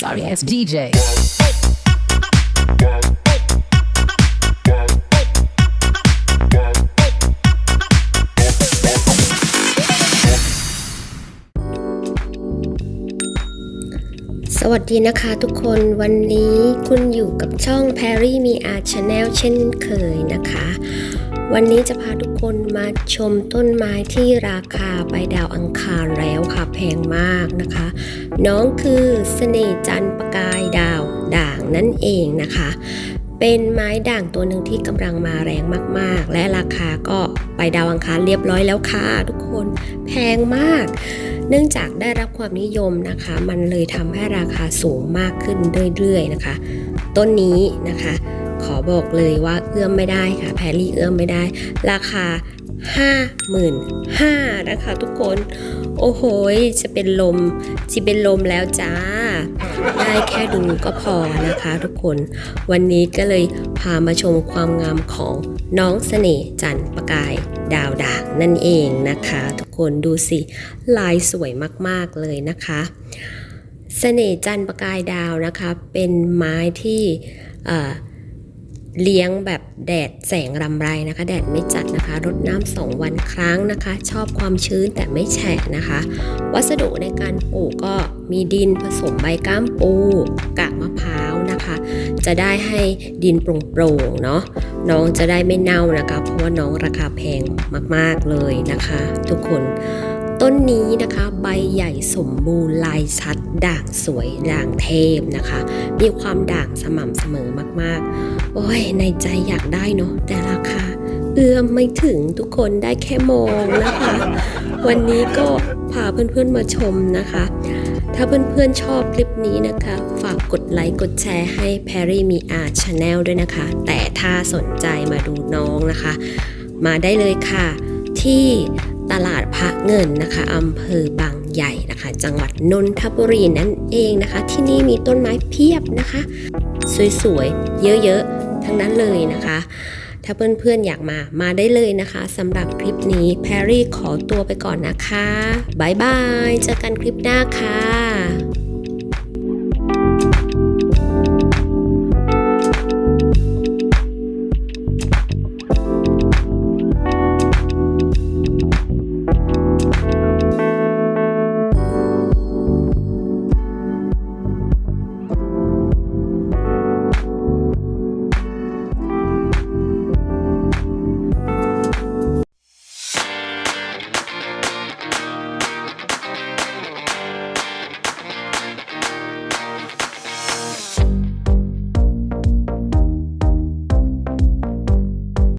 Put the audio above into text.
Sorry ass DJ. สวัสดีนะคะทุกคนวันนี้คุณอยู่กับช่อง Perry มีอาร์ Channel เช่นเคยนะคะ วันนี้จะพาทุกคนมาชมต้นไม้ที่ราคาไปดาวอังคารแล้วค่ะแพงมากนะคะ น้องคือเสน่จันประกายดาวด่างนั่นเองนะคะ เป็นไม้ด่างตัวหนึ่งที่กำลังมาแรงมากๆ และราคาก็ไปดาวอังคารเรียบร้อยแล้วค่ะทุกคนแพงมาก เนื่องจากได้รับความนิยมนะคะ มันเลยทำให้ราคาสูงมากขึ้นเรื่อยๆนะคะ ต้นนี้นะคะ ขอบอกเลยว่าเอื้อมไม่ได้ค่ะ แพรรี่เอื้อมไม่ได้ ราคา 55,000นะคะทุกคน โอ้โหจะเป็นลมจะเป็นลมแล้วจ้า ได้แค่ดูก็พอนะคะทุกคน วันนี้ก็เลยพามาชมความงามของน้องเสน่ห์จันประกายดาวด่างนั่นเองนะคะ ทุกคนดูสิ ลายสวยมากๆเลยนะคะเสน่ห์จันประกายดาวนะคะ เป็นไม้ที่ เลี้ยงแบบแดดแสงรำไรนะคะ แดดไม่จัดนะคะ รดน้ำสองวันครั้งนะคะ ชอบความชื้นแต่ไม่แฉะนะคะ วัสดุในการปลูกก็มีดินผสมใบก้ามปูกากมะพร้าวนะคะ จะได้ให้ดินโปร่งๆเนาะน้องจะได้ไม่เน่านะคะ เพราะว่าน้องราคาแพงมากๆเลยนะคะ ทุกคน ต้นนี้นะคะใบใหญ่สมบูรณ์ลายชัด ด่างสวยด่างเทพนะคะ มีความด่างสม่ำเสมอมากๆ โอ้ยในใจอยากได้เนาะแต่ราคาเอื้อมไม่ถึงทุกคนได้แค่มองนะคะ วันนี้ก็พาเพื่อนๆมาชมนะคะ ถ้าเพื่อนๆชอบคลิปนี้นะคะ ฝากกดไลค์กดแชร์ให้ Perry มีอาร์ Channel ด้วยนะคะ แต่ถ้าสนใจมาดูน้องนะคะ มาได้เลยค่ะที่ ตลาดพระเงินนะคะอำเภอบางใหญ่นะคะ จังหวัดนนทบุรีนั่นเองนะคะ ที่นี่มีต้นไม้เพียบนะคะ สวยๆ เยอะๆ ทั้งนั้นเลยนะคะ ถ้าเพื่อนๆ อยากมา มาได้เลยนะคะสำหรับคลิปนี้แพรรี่ขอตัวไปก่อนนะคะบ๊ายบาย เจอกันคลิปหน้าค่ะ